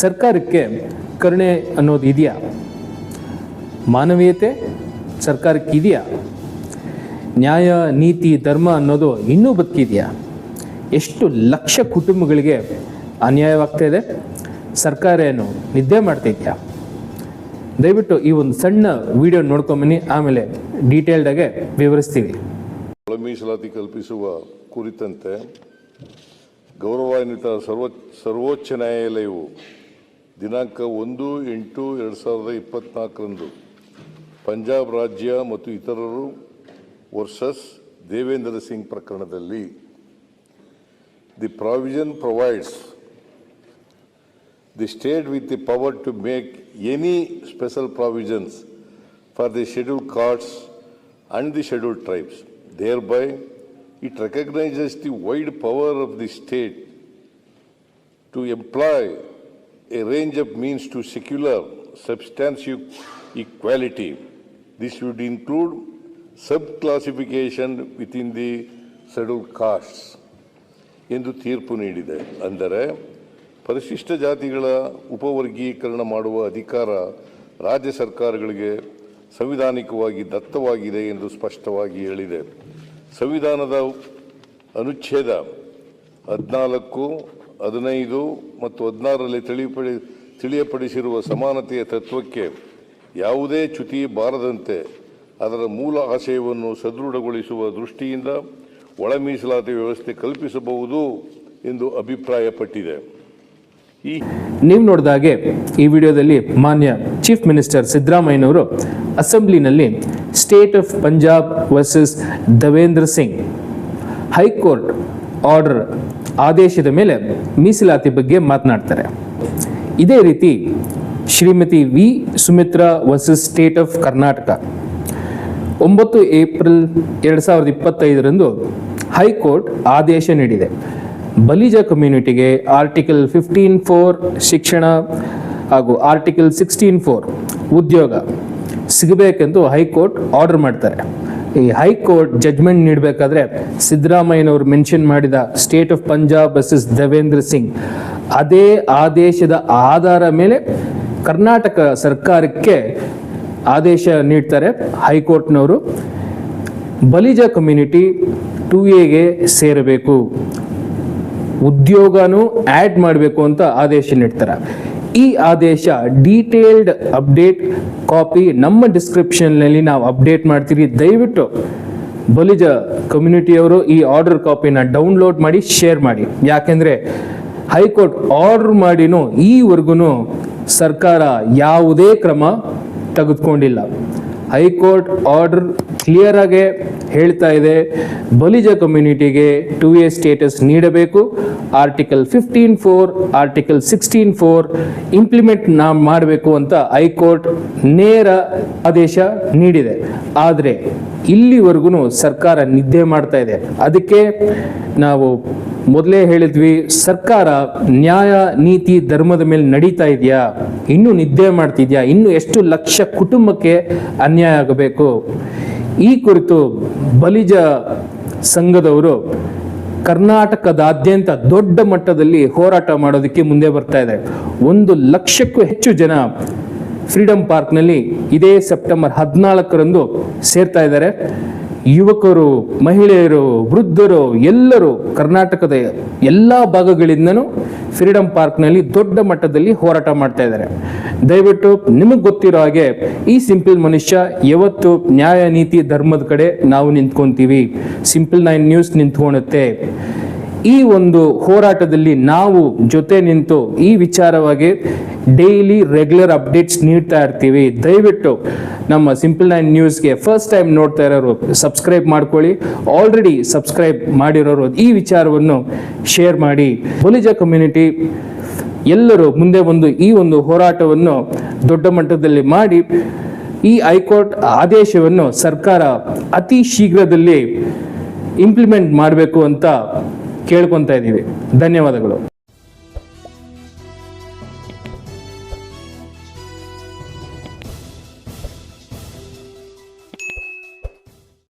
ಸರ್ಕಾರಕ್ಕೆ ಕರುಣೆ ಅನ್ನೋದು ಇದೆಯಾ? ಮಾನವೀಯತೆ ಸರ್ಕಾರಕ್ಕೆ ಇದೆಯಾ? ನ್ಯಾಯ, ನೀತಿ, ಧರ್ಮ ಅನ್ನೋದು ಇನ್ನೂ ಬದುಕಿದೆಯಾ? ಎಷ್ಟು ಲಕ್ಷ ಕುಟುಂಬಗಳಿಗೆ ಅನ್ಯಾಯವಾಗ್ತಾ ಇದೆ? ಸರ್ಕಾರ ಏನು ನಿದ್ದೆ ಮಾಡ್ತಿದ್ಯಾ ದಯವಿಟ್ಟು ಈ ಒಂದು ಸಣ್ಣ ವಿಡಿಯೋ ನೋಡ್ಕೊಂಬನ್ನಿ, ಆಮೇಲೆ ಡೀಟೇಲ್ಡಾಗೆ ವಿವರಿಸ್ತೀವಿ. ಒಳ ಮೀಸಲಾತಿ ಕಲ್ಪಿಸುವ ಕುರಿತಂತೆ ಗೌರವಾನ್ವಿತ ಸರ್ವ ಸರ್ವೋಚ್ಚ ನ್ಯಾಯಾಲಯವು ದಿನಾಂಕ ಒಂದು ಎಂಟು ಎರಡು ಸಾವಿರದ ಇಪ್ಪತ್ನಾಲ್ಕರಂದು ಪಂಜಾಬ್ ರಾಜ್ಯ ಮತ್ತು ಇತರರು ವರ್ಸಸ್ ದೇವೇಂದ್ರ ಸಿಂಗ್ ಪ್ರಕರಣದಲ್ಲಿ the provision provides the state with the power to make any special provisions for the scheduled castes and the scheduled tribes. Thereby, it recognizes the wide power of the state to employ a range of means to secular substantive equality. This would include sub-classification within the scheduled castes. ಎಂದು ತೀರ್ಪು ನೀಡಿದೆ ಅಂದರೆ ಪರಿಶಿಷ್ಟ ಜಾತಿಗಳ ಉಪವರ್ಗೀಕರಣ ಮಾಡುವ ಅಧಿಕಾರ ರಾಜ್ಯ ಸರ್ಕಾರಗಳಿಗೆ ಸಂವಿಧಾನಿಕವಾಗಿ ದತ್ತವಾಗಿದೆ ಎಂದು ಸ್ಪಷ್ಟವಾಗಿ ಹೇಳಿದೆ ಸಂವಿಧಾನದ ಅನುಚ್ಛೇದ ಹದಿನಾಲ್ಕು ಹದಿನೈದು ಮತ್ತು ಹದಿನಾರರಲ್ಲಿ ತಿಳಿಪಡಿ, ತಿಳಿಯಪಡಿಸಿರುವ ಸಮಾನತೆಯ ತತ್ವಕ್ಕೆ ಯಾವುದೇ ಚ್ಯುತಿ ಬಾರದಂತೆ ಅದರ ಮೂಲ ಆಶಯವನ್ನು ಸದೃಢಗೊಳಿಸುವ ದೃಷ್ಟಿಯಿಂದ ಒಳ ಮೀಸಲಾತಿ ವ್ಯವಸ್ಥೆ ಕಲ್ಪಿಸಬಹುದು ಎಂದು ಅಭಿಪ್ರಾಯಪಟ್ಟಿದೆ. ಈ ನೀವು ನೋಡಿದಾಗೆ ಈ ವಿಡಿಯೋದಲ್ಲಿ ಮಾನ್ಯ ಚೀಫ್ ಮಿನಿಸ್ಟರ್ ಸಿದ್ದರಾಮಯ್ಯನವರು ಅಸೆಂಬ್ಲಿನಲ್ಲಿ state of Punjab versus Devendra Singh high court order ಆದೇಶದ ಮೇಲೆ ಮೀಸಲಾತಿ ಬಗ್ಗೆ ಮಾತನಾಡ್ತಾರೆ. ಇದೇ ರೀತಿ Shrimati V. Sumitra versus state of Karnataka ಒಂಬತ್ತು ಏಪ್ರಿಲ್ ಎರಡು ಸಾವಿರದ ಇಪ್ಪತ್ತೈದರಂದು ಹೈಕೋರ್ಟ್ ಆದೇಶ ನೀಡಿದೆ. ಬಲಿಜ ಕಮ್ಯುನಿಟಿಗೆ ಆರ್ಟಿಕಲ್ ಫಿಫ್ಟೀನ್ ಫೋರ್ ಶಿಕ್ಷಣ ಹಾಗೂ ಆರ್ಟಿಕಲ್ ಸಿಕ್ಸ್ಟೀನ್ ಫೋರ್ ಉದ್ಯೋಗ ಸಿಗಬೇಕೆಂದು ಹೈಕೋರ್ಟ್ ಆರ್ಡರ್ ಮಾಡ್ತಾರೆ. ಈ ಹೈಕೋರ್ಟ್ ಜಡ್ಜ್ಮೆಂಟ್ ನೀಡಬೇಕಾದ್ರೆ ಸಿದ್ದರಾಮಯ್ಯನವರು ಮೆನ್ಷನ್ ಮಾಡಿದ state of Punjab versus Devendra Singh ಅದೇ ಆದೇಶದ ಆಧಾರ ಮೇಲೆ ಕರ್ನಾಟಕ ಸರ್ಕಾರಕ್ಕೆ ಆದೇಶ ನೀಡ್ತಾರೆ ಹೈಕೋರ್ಟ್ನವರು ಬಲಿಜ ಕಮ್ಯುನಿಟಿ ಟು ಎಗೆ ಸೇರಬೇಕು. ಉದ್ಯೋಗನೂ ಆ್ಯಡ್ ಮಾಡಬೇಕು ಅಂತ ಆದೇಶ ನೀಡ್ತಾರೆ. ಈ ಆದೇಶ ಡೀಟೇಲ್ಡ್ ಅಪ್ಡೇಟ್ ಕಾಪಿ ನಮ್ಮ ಡಿಸ್ಕ್ರಿಪ್ಷನ್ನಲ್ಲಿ ನಾವು ಅಪ್ಡೇಟ್ ಮಾಡ್ತೀವಿ ದಯವಿಟ್ಟು ಬಲಿಜ ಕಮ್ಯುನಿಟಿಯವರು ಈ ಆರ್ಡರ್ ಕಾಪಿನ ಡೌನ್ಲೋಡ್ ಮಾಡಿ ಶೇರ್ ಮಾಡಿ. ಯಾಕೆಂದರೆ ಹೈಕೋರ್ಟ್ ಆರ್ಡರ್ ಮಾಡಿನೂ ಈವರೆಗೂ ಸರ್ಕಾರ ಯಾವುದೇ ಕ್ರಮ ತೆಗೆದುಕೊಂಡಿಲ್ಲ. ಹೈಕೋರ್ಟ್ ಆರ್ಡರ್ ಕ್ಲಿಯರ್ ಆಗಿ ಹೇಳ್ತಾ ಇದೆ. ಬಲಿಜ ಕಮ್ಯುನಿಟಿಗೆ ಟು ಎ ಸ್ಟೇಟಸ್ ನೀಡಬೇಕು. Article fifteen four article sixteen four implement ನಾ ಮಾಡಬೇಕು ಅಂತ ಹೈಕೋರ್ಟ್ ನೇರ ಆದೇಶ ನೀಡಿದೆ. ಆದರೆ ಇಲ್ಲಿವರೆಗೂ ಸರ್ಕಾರ ನಿದ್ದೆ ಮಾಡ್ತಾ ಇದೆ. ಅದಕ್ಕೆ ನಾವು ಮೊದಲೇ ಹೇಳಿದ್ವಿ, ಸರ್ಕಾರ ನ್ಯಾಯ, ನೀತಿ, ಧರ್ಮದ ಮೇಲೆ ನಡೀತಾ ಇದೆಯಾ? ಇನ್ನೂ ನಿದ್ದೆ ಮಾಡ್ತಿದ್ಯಾ? ಇನ್ನು ಎಷ್ಟು ಲಕ್ಷ ಕುಟುಂಬಕ್ಕೆ ಅನ್ಯಾಯ ಆಗಬೇಕು? ಈ ಕುರಿತು ಬಲಿಜ ಸಂಘದವರು ಕರ್ನಾಟಕದಾದ್ಯಂತ ದೊಡ್ಡ ಮಟ್ಟದಲ್ಲಿ ಹೋರಾಟ ಮಾಡೋದಕ್ಕೆ ಮುಂದೆ ಬರ್ತಾ ಇದೆ. ಒಂದು ಲಕ್ಷಕ್ಕೂ ಹೆಚ್ಚು ಜನ ಫ್ರೀಡಂ ಪಾರ್ಕ್ನಲ್ಲಿ ಇದೇ ಸೆಪ್ಟೆಂಬರ್ ಹದಿನಾಲ್ಕರಂದು ಸೇರ್ತಾ ಇದ್ದಾರೆ. ಯುವಕರು, ಮಹಿಳೆಯರು, ವೃದ್ಧರು, ಎಲ್ಲರೂ ಕರ್ನಾಟಕದ ಎಲ್ಲ ಭಾಗಗಳಿಂದನೂ ಫ್ರೀಡಂ ಪಾರ್ಕ್ನಲ್ಲಿ ದೊಡ್ಡ ಮಟ್ಟದಲ್ಲಿ ಹೋರಾಟ ಮಾಡ್ತಾ ಇದ್ದಾರೆ. ದಯವಿಟ್ಟು ನಿಮಗೆ ಗೊತ್ತಿರೋ ಹಾಗೆ ಈ ಸಿಂಪಲ್ ಮನುಷ್ಯ ಯಾವತ್ತು ನ್ಯಾಯ, ನೀತಿ, ಧರ್ಮದ ಕಡೆ ನಾವು ನಿಂತ್ಕೊಂತೀವಿ. ಸಿಂಪಲ್ ನೈನ್ ನ್ಯೂಸ್ ನಿಂತ್ಕೊಳುತ್ತೆ ಈ ಒಂದು ಹೋರಾಟದಲ್ಲಿ ನಾವು ಜೊತೆ ನಿಂತು ಈ ವಿಚಾರವಾಗಿ ಡೈಲಿ ರೆಗ್ಯುಲರ್ ಅಪ್ಡೇಟ್ಸ್ ನೀಡ್ತಾ ಇರ್ತೀವಿ. ದಯವಿಟ್ಟು ನಮ್ಮ ಸಿಂಪಲ್ ನೈನ್ ನ್ಯೂಸ್ಗೆ ಫಸ್ಟ್ ಟೈಮ್ ನೋಡ್ತಾ ಇರೋರು ಸಬ್ಸ್ಕ್ರೈಬ್ ಮಾಡ್ಕೊಳ್ಳಿ. ಆಲ್ರೆಡಿ ಸಬ್ಸ್ಕ್ರೈಬ್ ಮಾಡಿರೋರು ಈ ವಿಚಾರವನ್ನು ಶೇರ್ ಮಾಡಿ. ಬಲಿಜ ಕಮ್ಯುನಿಟಿ ಎಲ್ಲರೂ ಮುಂದೆ ಬಂದು ಈ ಒಂದು ಹೋರಾಟವನ್ನು ದೊಡ್ಡ ಮಟ್ಟದಲ್ಲಿ ಮಾಡಿ, ಈ ಹೈಕೋರ್ಟ್ ಆದೇಶವನ್ನು ಸರ್ಕಾರ ಅತಿ ಶೀಘ್ರದಲ್ಲಿ ಇಂಪ್ಲಿಮೆಂಟ್ ಮಾಡಬೇಕು ಅಂತ ಕೇಳ್ಕೊತಾ ಇದ್ದೀವಿ. ಧನ್ಯವಾದಗಳು.